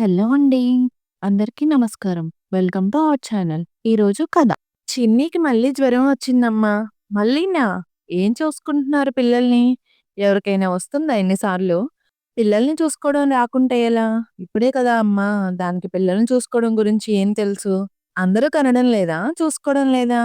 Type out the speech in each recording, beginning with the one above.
Hello అండి. అందరికీ నమస్కారం. Welcome to our channel. ఈరోజు కథ. చిన్నీకి మళ్ళీ జ్వరం వచ్చిందమ్మా. మళ్ళీనా? ఏం చూసుకుంటున్నారు పిల్లల్ని? ఎవరికైనా వస్తుందా ఇన్ని సార్లు? పిల్లల్ని చూసుకోవడం రాకుంటే ఎలా? ఇప్పుడే కదా అమ్మా! దానికి పిల్లల్ని చూసుకోవడం గురించి ఏం తెలుసు? అందరూ కనడం లేదా? చూసుకోవడం లేదా?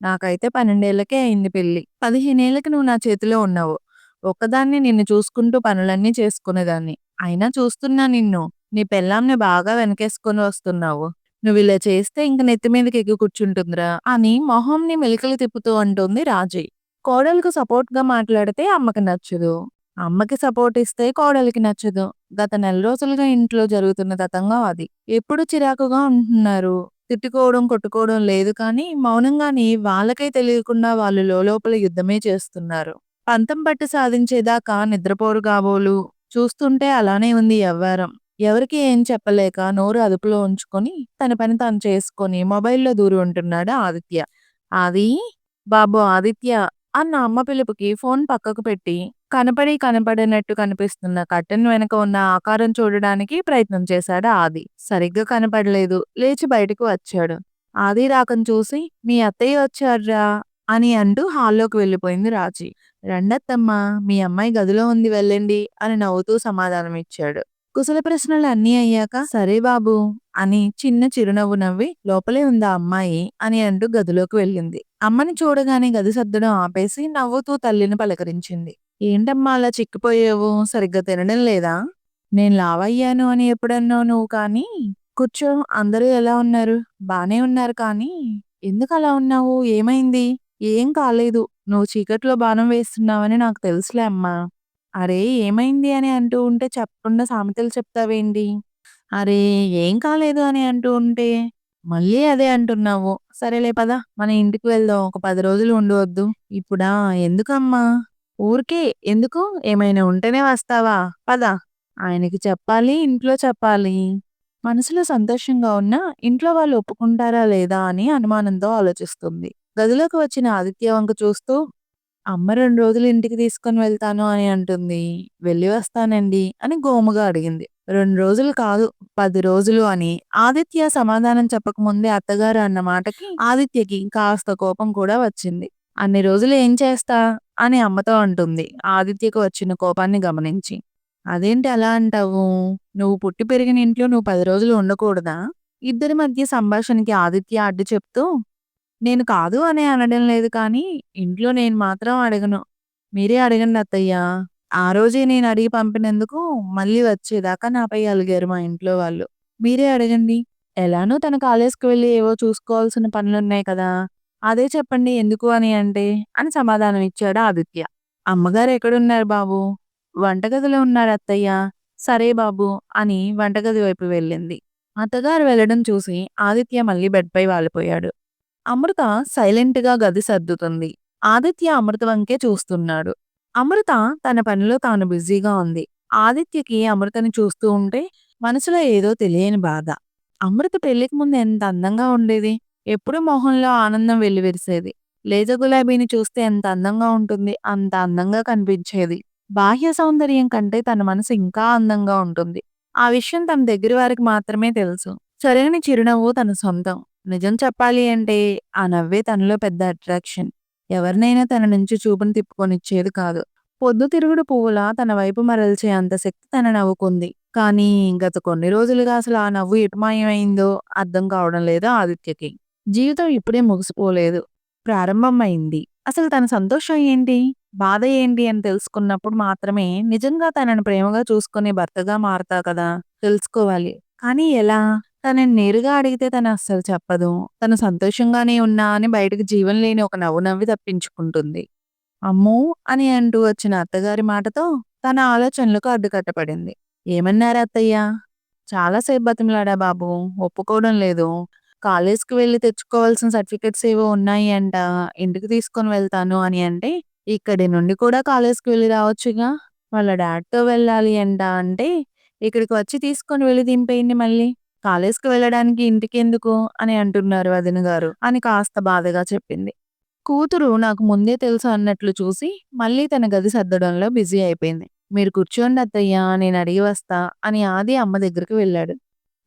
నాకైతే పన్నెండేళ్ళకే అయింది పెళ్ళి. 15 ఏళ్ళకి నువ్వు నా చేతిలో ఉన్నావు. ఒక్కదాన్ని నిన్ను చూసుకుంటూ పనులన్నీ చేసుకునేదాన్ని. అయినా చూస్తున్నా నిన్ను. నీ పెళ్ళాంని బాగా వెనకేసుకొని వస్తున్నావు. నువ్విలా చేస్తే ఇంక నెత్తి మీదకి ఎక్కి కూర్చుంటుందిరా అని మొహంని మెలికలు తిప్పుతూ అంటుంది రాజీ. కోడలుకు సపోర్ట్‌గా మాట్లాడితే అమ్మకి నచ్చదు. అమ్మకి సపోర్ట్ ఇస్తే కోడలికి నచ్చదు. గత నెల రోజులుగా ఇంట్లో జరుగుతున్న తతంగం అది. ఎప్పుడూ చిరాకుగా ఉంటున్నారు. తిట్టుకోవడం, కొట్టుకోవడం లేదు కానీ మౌనంగానే వాళ్ళకై తెలియకుండా వాళ్ళు లోలోపల యుద్ధమే చేస్తున్నారు. పంతం పట్టు సాధించేదాకా నిద్రపోరు కాబోలు. చూస్తుంటే అలానే ఉంది యవ్వారం. ఎవరికి ఏం చెప్పలేక నోరు అదుపులో ఉంచుకొని తన పని తాను చేసుకొని మొబైల్‌లో దూరి ఉంటున్నాడు ఆదిత్య. అది బాబు ఆదిత్య! అన్న అమ్మ పిలుపుకి ఫోన్ పక్కకు పెట్టి కనపడి కనపడినట్టు కనిపిస్తున్న కర్టెన్ వెనక ఉన్న ఆకారం చూడడానికి ప్రయత్నం చేశాడు ఆది. సరిగ్గా కనపడలేదు. లేచి బయటకు వచ్చాడు. ఆది రాకను చూసి మీ అత్తయ్య వచ్చారా అని అంటూ హాల్లోకి వెళ్ళిపోయింది రాజీ. రండత్తమ్మా! మీ అమ్మాయి గదిలో ఉంది వెళ్ళండి అని నవ్వుతూ సమాధానం ఇచ్చాడు కుశల ప్రశ్నలు అన్నీ అయ్యాక సరే బాబూ! అని చిన్న చిరునవ్వు నవ్వి లోపలే ఉందా అమ్మాయి అని అంటూ గదిలోకి వెళ్ళింది. అమ్మని చూడగానే గది సర్దడం ఆపేసి నవ్వుతూ తల్లిని పలకరించింది. ఏంటమ్మా అలా చిక్కిపోయావు? సరిగ్గా తినడం లేదా? నేను లావయ్యాను అని ఎప్పుడన్నావు నువ్వు కానీ? కూర్చో అందరూ ఎలా ఉన్నారు? బానే ఉన్నారు కానీ ఎందుకలా ఉన్నావు? ఏమైంది? ఏం కాలేదు. నువ్వు చీకట్లో బాణం వేస్తున్నావని నాకు తెలుసులే అమ్మా! అరే ఏమైంది అని అంటూ ఉంటే చెప్పకుండా సామెతలు చెప్తావేంటి? అరే ఏం కాలేదు అని అంటూ ఉంటే మళ్ళీ అదే అంటున్నావు. సరేలే పద మన ఇంటికి వెళ్దాం. ఒక 10 రోజులు ఉండవద్దు. ఇప్పుడా? ఎందుకమ్మా? ఊరికే. ఎందుకు? ఏమైనా ఉంటేనే వస్తావా? పద. ఆయనకి చెప్పాలి. ఇంట్లో చెప్పాలి. మనసులో సంతోషంగా ఉన్నా ఇంట్లో వాళ్ళు ఒప్పుకుంటారా లేదా అని అనుమానంతో ఆలోచిస్తుంది. గదిలోకి వచ్చిన ఆదిత్య వంక చూస్తూ అమ్మ 2 రోజులు ఇంటికి తీసుకొని వెళ్తాను అని అంటుంది. వెళ్ళి వస్తానండి అని గోముగా అడిగింది. 2 రోజులు కాదు 10 రోజులు అని ఆదిత్య సమాధానం చెప్పకముందే అత్తగారు అన్న మాటకి ఆదిత్యకి కాస్త కోపం కూడా వచ్చింది. అన్ని రోజులు ఏం చేస్తా? అని అమ్మతో అంటుంది ఆదిత్యకు వచ్చిన కోపాన్ని గమనించి. అదేంటి అలా అంటావు? నువ్వు పుట్టి పెరిగిన ఇంట్లో నువ్వు 10 రోజులు ఉండకూడదా? ఇద్దరి మధ్య సంభాషణకి ఆదిత్య అడ్డు చెప్తూ నేను కాదు అని అనడం లేదు కానీ ఇంట్లో నేను మాత్రం అడగను. మీరే అడగండి అత్తయ్య. ఆ రోజే నేను అడిగి పంపినందుకు మళ్ళీ వచ్చేదాకా నాపై అలిగారు మా ఇంట్లో వాళ్ళు. మీరే అడగండి. ఎలానో తను కాలేజ్‌కి వెళ్ళి ఏవో చూసుకోవాల్సిన పనులున్నాయి కదా! అదే చెప్పండి ఎందుకు అని అంటే అని సమాధానం ఇచ్చాడు ఆదిత్య. అమ్మగారు ఎక్కడున్నారు బాబూ? వంటగదిలో ఉన్నారు అత్తయ్య. సరే బాబూ అని వంటగది వైపు వెళ్ళింది. అత్తగారు వెళ్ళడం చూసి ఆదిత్య మళ్ళీ బెడ్‌పై వాలిపోయాడు. అమృత సైలెంట్‌గా గది సర్దుతుంది. ఆదిత్య అమృత వంకే చూస్తున్నాడు. అమృత తన పనిలో తాను బిజీగా ఉంది. ఆదిత్యకి అమృతని చూస్తూ ఉంటే మనసులో ఏదో తెలియని బాధ. అమృత పెళ్ళికి ముందు ఎంత అందంగా ఉండేది. ఎప్పుడు మొహంలో ఆనందం వెల్లివిరిసేది. లేజ గులాబీని చూస్తే ఎంత అందంగా ఉంటుంది. అంత అందంగా కనిపించేది. బాహ్య సౌందర్యం కంటే తన మనసు ఇంకా అందంగా ఉంటుంది. ఆ విషయం తన దగ్గర వారికి మాత్రమే తెలుసు. సరైన చిరునవ్వు తన సొంతం. నిజం చెప్పాలి అంటే ఆ నవ్వే తనలో పెద్ద అట్రాక్షన్. ఎవరినైనా తన నుంచి చూపును తిప్పుకొనిచ్చేది కాదు. పొద్దుతిరుగుడు పువ్వులా తన వైపు మరల్చే అంత శక్తి తన నవ్వుకుంది. కానీ గత కొన్ని రోజులుగా అసలు ఆ నవ్వు ఎటుమాయమైందో అర్థం కావడం లేదు ఆదిత్యకి. జీవితం ఇప్పుడే ముగిసిపోలేదు. ప్రారంభమైంది. అసలు తన సంతోషం ఏంటి? బాధ ఏంటి అని తెలుసుకున్నప్పుడు మాత్రమే నిజంగా తనని ప్రేమగా చూసుకునే భర్తగా మారతా కదా! తెలుసుకోవాలి. కానీ ఎలా? తనని నేరుగా అడిగితే తను అస్సలు చెప్పదు. తను సంతోషంగానే ఉన్నా అని బయటకు జీవం లేని ఒక నవ్వు నవ్వి తప్పించుకుంటుంది. అమ్మో! అని అంటూ వచ్చిన అత్తగారి మాటతో తన ఆలోచనలకు అడ్డుకట్టపడింది. ఏమన్నారు అత్తయ్య? చాలా సేపు బతిమిలాడా బాబూ! ఒప్పుకోవడం లేదు. కాలేజ్‌కి వెళ్ళి తెచ్చుకోవాల్సిన సర్టిఫికేట్స్ ఏవో ఉన్నాయి అంట. ఇంటికి తీసుకొని వెళ్తాను అని అంటే ఇక్కడి నుండి కూడా కాలేజ్‌కి వెళ్ళి రావచ్చుగా! వాళ్ళ డాడ్తో వెళ్ళాలి అంట అంటే ఇక్కడికి వచ్చి తీసుకొని వెళ్ళి దింపేయండి మళ్ళీ. కాలేజ్‌కి వెళ్ళడానికి ఇంటికెందుకు అని అంటున్నారు వదిన గారు అని కాస్త బాధగా చెప్పింది. కూతురు నాకు ముందే తెలుసు అన్నట్లు చూసి మళ్ళీ తన గది సర్దడంలో బిజీ అయిపోయింది. మీరు కూర్చోండి అత్తయ్యా నేను అడిగి వస్తా అని ఆది అమ్మ దగ్గరికి వెళ్ళాడు.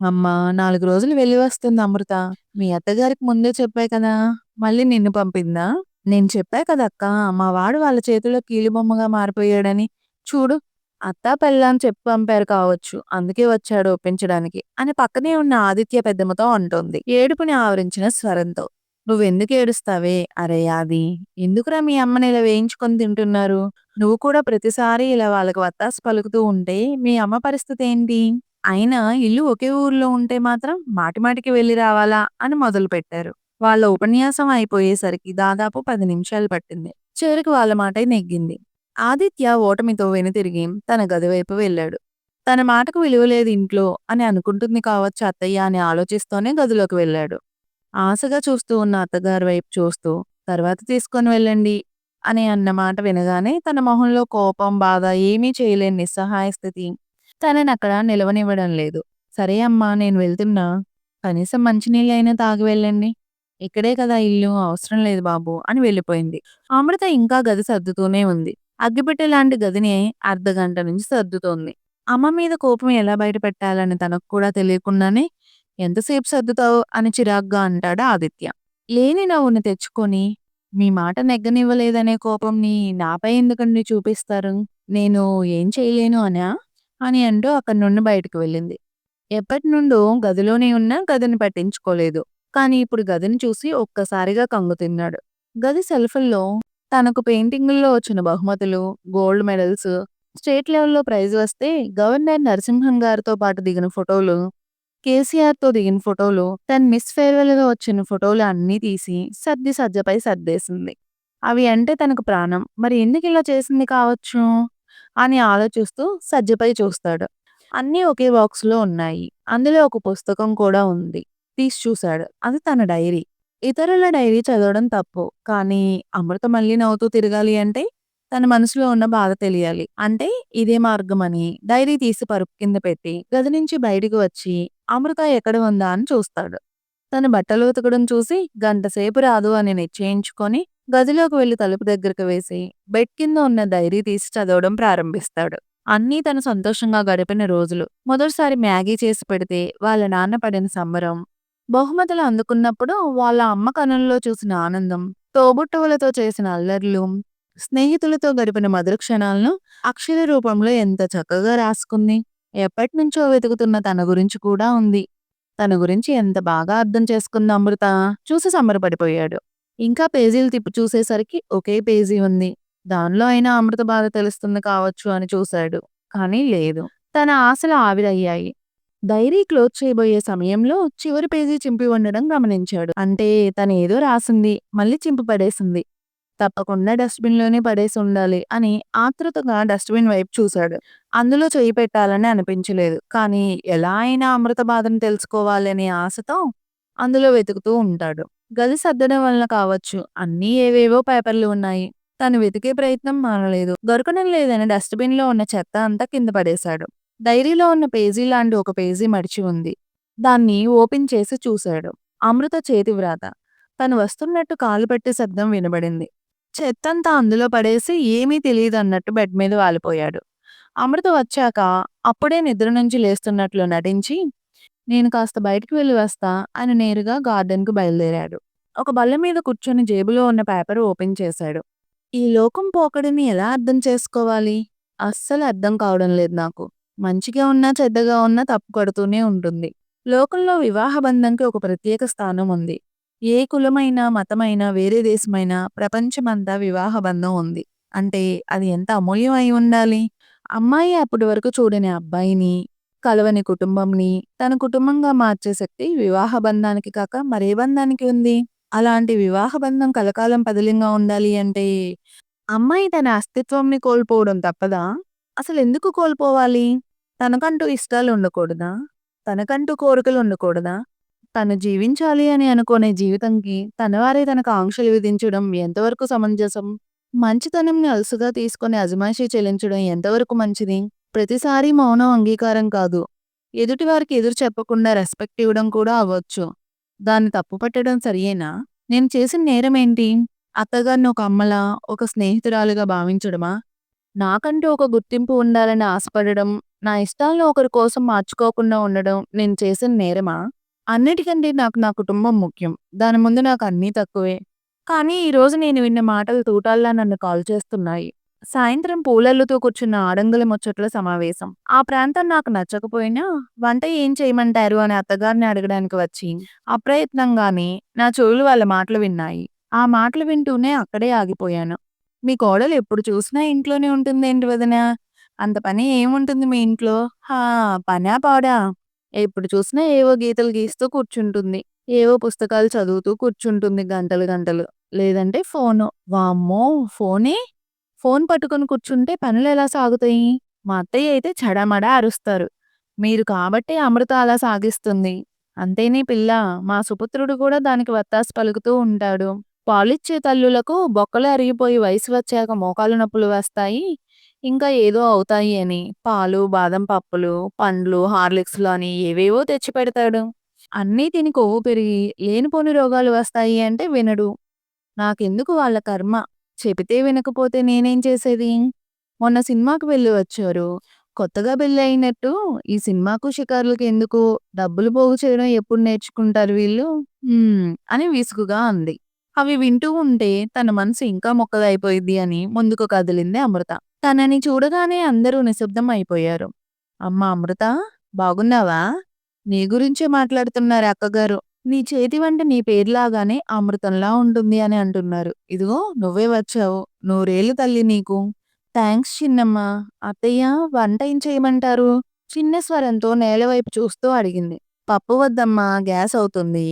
అమ్మ నాలుగు రోజులు వెళ్ళి వస్తుంది అమృత. మీ అత్తగారికి ముందే చెప్పా కదా! మళ్ళీ నిన్ను పంపిందా? నేను చెప్పా అక్క మా వాడు వాళ్ళ చేతిలో కీలుబొమ్మగా మారిపోయాడని. చూడు అత్తా, పెళ్ళని చెప్పి పంపారు కావచ్చు. అందుకే వచ్చాడు ఒప్పించడానికి అని పక్కనే ఉన్న ఆదిత్య పెద్దమ్మతో అంటోంది. ఏడుపుని ఆవరించిన స్వరంతో. నువ్వెందుకు ఏడుస్తావే? అరే అది ఎందుకురా మీ అమ్మని ఇలా వేయించుకొని తింటున్నారు? నువ్వు కూడా ప్రతిసారి ఇలా వాళ్ళకి వత్తాసు పలుకుతూ ఉంటే మీ అమ్మ పరిస్థితి ఏంటి? అయినా ఇల్లు ఒకే ఊర్లో ఉంటే మాత్రం మాటిమాటికి వెళ్ళి రావాలా? అని మొదలు పెట్టారు వాళ్ళ ఉపన్యాసం అయిపోయేసరికి దాదాపు పది నిమిషాలు పట్టింది. చివరికి వాళ్ళ మాట నెగ్గింది. ఆదిత్య ఓటమితో వెనుతిరిగి తన గది వైపు వెళ్ళాడు. తన మాటకు విలువ లేదు ఇంట్లో అని అనుకుంటుంది కావచ్చు అత్తయ్య అని ఆలోచిస్తూనే గదిలోకి వెళ్ళాడు. ఆశగా చూస్తూ ఉన్న అత్తగారి వైపు చూస్తూ తర్వాత తీసుకొని వెళ్ళండి అని అన్న మాట వినగానే తన మొహంలో కోపం, బాధ ఏమీ చేయలేని నిస్సహాయ స్థితి తనని అక్కడ నిలవనివ్వడం లేదు. సరే అమ్మా నేను వెళ్తున్నా. కనీసం మంచినీళ్ళైనా తాగి వెళ్ళండి. ఇక్కడే కదా ఇల్లు అవసరం లేదు బాబు అని వెళ్ళిపోయింది. అమృత ఇంకా గది సర్దుతూనే ఉంది. అగ్గిపెట్టె లాంటి గదిని అర్ధగంట నుంచి సర్దుతోంది. అమ్మ మీద కోపం ఎలా బయటపెట్టాలని తనకు కూడా తెలియకుండానే ఎంతసేపు సర్దుతావు అని చిరాగ్గా అంటాడు ఆదిత్య. లేని నవ్వుని తెచ్చుకొని మీ మాట నెగ్గనివ్వలేదనే కోపంని నాపై ఎందుకండి చూపిస్తారు? నేను ఏం చేయలేను అనా? అని అంటూ అక్కడి నుండి బయటకు వెళ్ళింది. ఎప్పటి నుండో గదిలోనే ఉన్నా గదిని పట్టించుకోలేదు. కానీ ఇప్పుడు గదిని చూసి ఒక్కసారిగా కంగుతిన్నాడు. గది సెల్ఫుల్లో తనకు పెయింటింగుల్లో వచ్చిన బహుమతులు, గోల్డ్ మెడల్స్, స్టేట్ లెవెల్‌లో ప్రైజ్ వస్తే గవర్నర్ నరసింహన్ గారితో పాటు దిగిన ఫోటోలు, కేసీఆర్‌తో దిగిన ఫోటోలు, తన మిస్ ఫేర్‌వెల్‌గా వచ్చిన ఫోటోలు అన్నీ తీసి సర్ది సజ్జపై సర్దేసింది. అవి అంటే తనకు ప్రాణం. మరి ఎందుకు ఇలా చేసింది కావచ్చు? అని ఆలోచిస్తూ సజ్జపై చూస్తాడు. అన్నీ ఒకే బాక్స్‌లో ఉన్నాయి. అందులో ఒక పుస్తకం కూడా ఉంది. తీసి చూశాడు. అది తన డైరీ. ఇతరుల డైరీ చదవడం తప్పు. కానీ అమృత మళ్ళీ నవ్వుతూ తిరగాలి అంటే తన మనసులో ఉన్న బాధ తెలియాలి. అంటే ఇదే మార్గమని డైరీ తీసి పరుపు కింద పెట్టి గది నుంచి బయటికి వచ్చి అమృత ఎక్కడ ఉందా అని చూస్తాడు. తన బట్టలు ఉతకడం చూసి గంటసేపు రాదు అని నిశ్చయించుకొని గదిలోకి వెళ్ళి తలుపు దగ్గరకు వేసి బెడ్ కింద ఉన్న డైరీ తీసి చదవడం ప్రారంభిస్తాడు. అన్నీ తను సంతోషంగా గడిపిన రోజులు. మొదటిసారి మ్యాగీ చేసి పెడితే వాళ్ళ నాన్న పడిన సంబరం, బహుమతులు అందుకున్నప్పుడు వాళ్ళ అమ్మ కనుల్లో చూసిన ఆనందం, తోబుట్టువులతో చేసిన అల్లర్లు, స్నేహితులతో గడిపిన మధుర క్షణాలను అక్షర రూపంలో ఎంత చక్కగా రాసుకుంది. ఎప్పటినుంచో వెతుకుతున్న తన గురించి కూడా ఉంది. తన గురించి ఎంత బాగా అర్థం చేసుకుంది అమృత. చూసి సంబరపడిపోయాడు. ఇంకా పేజీలు తిప్పి చూసేసరికి ఒకే పేజీ ఉంది. దానిలో అయినా అమృత బాధ తెలుస్తుంది కావచ్చు అని చూశాడు. కానీ లేదు. తన ఆశలు ఆవిరయ్యాయి. డైరీ క్లోజ్ చేయబోయే సమయంలో చివరి పేజీ చింపి ఉండడం గమనించాడు. అంటే తనేదో రాసింది. మళ్ళీ చింపి పడేసింది. తప్పకుండా డస్ట్‌బిన్‌లోనే పడేసి ఉండాలి అని ఆతృతగా డస్ట్‌బిన్ వైపు చూశాడు. అందులో చేయి పెట్టాలని అనిపించలేదు. కానీ ఎలా అయినా అమృత బాధను తెలుసుకోవాలనే ఆశతో అందులో వెతుకుతూ ఉంటాడు. గది సర్దడం వలన కావచ్చు అన్నీ ఏవేవో పేపర్లు ఉన్నాయి. తను వెతికే ప్రయత్నం మానలేదు. దొరకడం లేదని డస్ట్‌బిన్‌లో ఉన్న చెత్త అంతా కింద పడేశాడు. డైరీలో ఉన్న పేజీ లాంటి ఒక పేజీ మడిచి ఉంది. దాన్ని ఓపెన్ చేసి చూశాడు. అమృత చేతి వ్రాత. తను వస్తున్నట్టు కాలు పెట్టే శబ్దం వినబడింది. చెత్తంతా అందులో పడేసి ఏమీ తెలియదు అన్నట్టు బెడ్ మీద వాలిపోయాడు. అమృత వచ్చాక అప్పుడే నిద్ర నుంచి లేస్తున్నట్లు నటించి నేను కాస్త బయటికి వెళ్ళి వస్తా అని నేరుగా గార్డెన్‌కు బయలుదేరాడు. ఒక బల్ల మీద కూర్చొని జేబులో ఉన్న పేపర్ ఓపెన్ చేశాడు. ఈ లోకం పోకడిని ఎలా అర్థం చేసుకోవాలి? అస్సలు అర్థం కావడం లేదు నాకు. మంచిగా ఉన్నా చెడ్డగా ఉన్నా తప్పు కడుతూనే ఉంటుంది. లోకంలో వివాహ బంధంకి ఒక ప్రత్యేక స్థానం ఉంది. ఏ కులమైనా, మతమైనా, వేరే దేశమైనా ప్రపంచమంతా వివాహ బంధం ఉంది. అంటే అది ఎంత అమూల్యం అయి ఉండాలి? అమ్మాయి అప్పటి వరకు చూడని అబ్బాయిని, కలవని కుటుంబంని తన కుటుంబంగా మార్చే శక్తి వివాహ బంధానికి కాక మరే బంధానికి ఉంది? అలాంటి వివాహ బంధం కలకాలం పదిలంగా ఉండాలి అంటే అమ్మాయి తన అస్తిత్వంని కోల్పోవడం తప్పదా? అసలు ఎందుకు కోల్పోవాలి? తనకంటూ ఇష్టాలు ఉండకూడదా? తనకంటూ కోరికలు ఉండకూడదా? తను జీవించాలి అని అనుకునే జీవితంకి తనవారే తనకు ఆంక్షలు విధించడం ఎంతవరకు సమంజసం? మంచితనంని అలసుగా తీసుకొని అజమాయిషి చెల్లించడం ఎంతవరకు మంచిది? ప్రతిసారీ మౌనం అంగీకారం కాదు. ఎదుటివారికి ఎదురు చెప్పకుండా రెస్పెక్ట్ ఇవ్వడం కూడా అవ్వచ్చు. దాన్ని తప్పుపట్టడం సరియేనా? నేను చేసిన నేరమేంటి? అత్తగారిని ఒక అమ్మలా, ఒక స్నేహితురాలుగా భావించడమా? నాకంటూ ఒక గుర్తింపు ఉండాలని ఆశపడడం నా ఇష్టాలను ఒకరి కోసం మార్చుకోకుండా ఉండడం నేను చేసిన నేరమా? అన్నిటికంటే నాకు నా కుటుంబం ముఖ్యం. దాని ముందు నాకు అన్నీ తక్కువే. కానీ ఈరోజు నేను విన్న మాటలు తూటాల్లా నన్ను కాల్ చేస్తున్నాయి సాయంత్రం పూలల్లుతో కూర్చున్న ఆడంగుల ముచ్చట్ల సమావేశం. ఆ ప్రాంతం నాకు నచ్చకపోయినా వంట ఏం చేయమంటారు అని అత్తగారిని అడగడానికి వచ్చి అప్రయత్నంగానే నా చెవులు వాళ్ళ మాటలు విన్నాయి. ఆ మాటలు వింటూనే అక్కడే ఆగిపోయాను. మీ కోడలు ఎప్పుడు చూసినా ఇంట్లోనే ఉంటుందేంటి వదినా? అంత పని ఏముంటుంది మీ ఇంట్లో? హా! పనా పాడా? ఎప్పుడు చూసినా ఏవో గీతలు గీస్తూ కూర్చుంటుంది. ఏవో పుస్తకాలు చదువుతూ కూర్చుంటుంది గంటలు గంటలు. లేదంటే ఫోను. వామ్మో! ఫోనే? ఫోన్ పట్టుకొని కూర్చుంటే పనులు ఎలా సాగుతాయి? మా అత్తయ్య అయితే చడమడా అరుస్తారు. మీరు కాబట్టి అమృత అలా సాగిస్తుంది. అంతేనే పిల్ల. మా సుపుత్రుడు కూడా దానికి వత్తాసు పలుకుతూ ఉంటాడు. పాలిచ్చే తల్లులకు బొక్కలు అరిగిపోయి వయసు వచ్చాక మోకాలు నొప్పులు వస్తాయి. ఇంకా ఏదో అవుతాయి అని పాలు, బాదం పప్పులు, పండ్లు, హార్లిక్స్‌లు అని ఏవేవో తెచ్చి పెడతాడు అన్నీ తిని కొవ్వు పెరిగి లేనిపోని రోగాలు వస్తాయి అంటే వినడు. నాకెందుకు వాళ్ళ కర్మ. చెబితే వినకపోతే నేనేం చేసేది? మొన్న సినిమాకు వెళ్ళి వచ్చారు. కొత్తగా పెళ్ళయినట్టు ఈ సినిమాకు, షికారులకు ఎందుకు? డబ్బులు పోగు చేయడం ఎప్పుడు నేర్చుకుంటారు వీళ్ళు? అని విసుగుగా అంది. అవి వింటూ ఉంటే తన మనసు ఇంకా మొక్కదైపోయింది అని ముందుకు కదిలింది అమృత. తనని చూడగానే అందరూ నిశ్శబ్దం అయిపోయారు. అమ్మ అమృత! బాగున్నావా? నీ గురించే మాట్లాడుతున్నారు అక్కగారు. నీ చేతి వంట నీ పేరులాగానే అమృతంలా ఉంటుంది అని అంటున్నారు. ఇదిగో నువ్వే వచ్చావు. నూరేళ్ళు తల్లి నీకు. థ్యాంక్స్ చిన్నమ్మా. అత్తయ్య వంట ఏం చేయమంటారు? చిన్న స్వరంతో నేల వైపు చూస్తూ అడిగింది. పప్పు వద్దమ్మా గ్యాస్ అవుతుంది.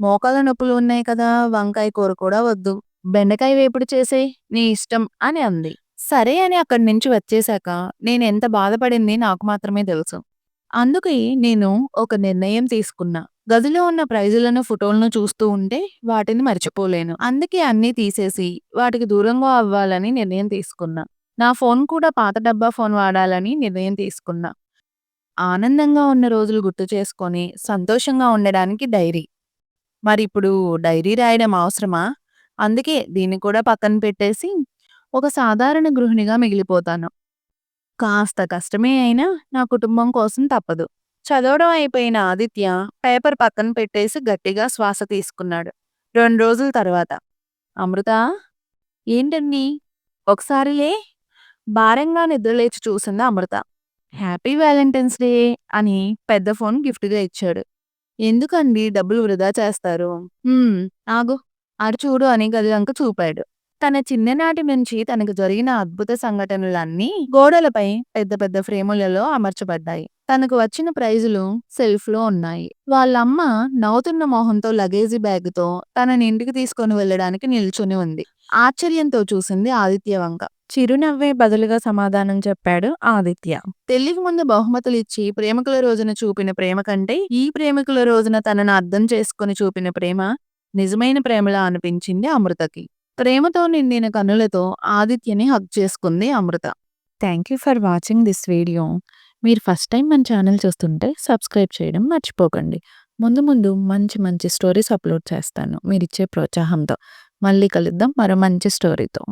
మోకాళ్ళ నొప్పులు ఉన్నాయి కదా వంకాయ కూర కూడా వద్దు. బెండకాయ వేపుడు చేసే నీ ఇష్టం అని అంది. సరే అని అక్కడి నుంచి వచ్చేశాక ఎంత బాధపడింది నాకు మాత్రమే తెలుసు. అందుకే నేను ఒక నిర్ణయం తీసుకున్నా. గదిలో ఉన్న ప్రైజులను, ఫోటోలను చూస్తూ ఉంటే వాటిని మర్చిపోలేను. అందుకే అన్నీ తీసేసి వాటికి దూరంగా అవ్వాలని నిర్ణయం తీసుకున్నా. నా ఫోన్ కూడా పాత డబ్బా ఫోన్ వాడాలని నిర్ణయం తీసుకున్నా. ఆనందంగా ఉన్న రోజులు గుర్తు చేసుకొని సంతోషంగా ఉండడానికి డైరీ. మరిప్పుడు డైరీ రాయడం అవసరమా? అందుకే దీన్ని కూడా పక్కన పెట్టేసి ఒక సాధారణ గృహిణిగా మిగిలిపోతాను. కాస్త కష్టమే అయినా నా కుటుంబం కోసం తప్పదు. చదవడం అయిపోయిన ఆదిత్య పేపర్ పక్కన పెట్టేసి గట్టిగా శ్వాస తీసుకున్నాడు. రెండు రోజుల తర్వాత అమృతా! ఏంటండీ? ఒకసారి లే భారంగా నిద్రలేచి చూసింది అమృత. హ్యాపీ వాలెంటైన్స్ డే అని పెద్ద ఫోన్ గిఫ్ట్‌గా ఇచ్చాడు. ఎందుకండీ డబ్బులు వృధా చేస్తారు? ఆగు. అటు చూడు అని గది వంక చూపాడు. తన చిన్ననాటి నుంచి తనకు జరిగిన అద్భుత సంఘటనలన్నీ గోడలపై పెద్ద పెద్ద ఫ్రేములలో అమర్చబడ్డాయి. తనకు వచ్చిన ప్రైజులు సెల్ఫ్‌లో ఉన్నాయి. వాళ్ళమ్మ నవ్వుతున్న మొహంతో లగేజీ బ్యాగుతో తనని ఇంటికి తీసుకొని వెళ్ళడానికి నిల్చుని ఉంది. ఆశ్చర్యంతో చూసింది ఆదిత్య వంక. చిరునవ్వే బదులుగా సమాధానం చెప్పాడు ఆదిత్య. పెళ్ళికి ముందు బహుమతులిచ్చి ప్రేమికుల రోజున చూపిన ప్రేమ కంటే ఈ ప్రేమికుల రోజున తనను అర్థం చేసుకొని చూపిన ప్రేమ నిజమైన ప్రేమలా అనిపించింది అమృతకి. ప్రేమతో నిండిన కనులతో ఆదిత్యని హగ్ చేసుకుంది Amrita. Thank you for watching this video. మీరు ఫస్ట్ టైం మన ఛానల్ చూస్తుంటే సబ్స్క్రైబ్ చేయడం మర్చిపోకండి. ముందు ముందు మంచి మంచి స్టోరీస్ అప్లోడ్ చేస్తాను మీరిచ్చే ప్రోత్సాహంతో. మళ్ళీ కలుద్దాం మరో మంచి స్టోరీతో.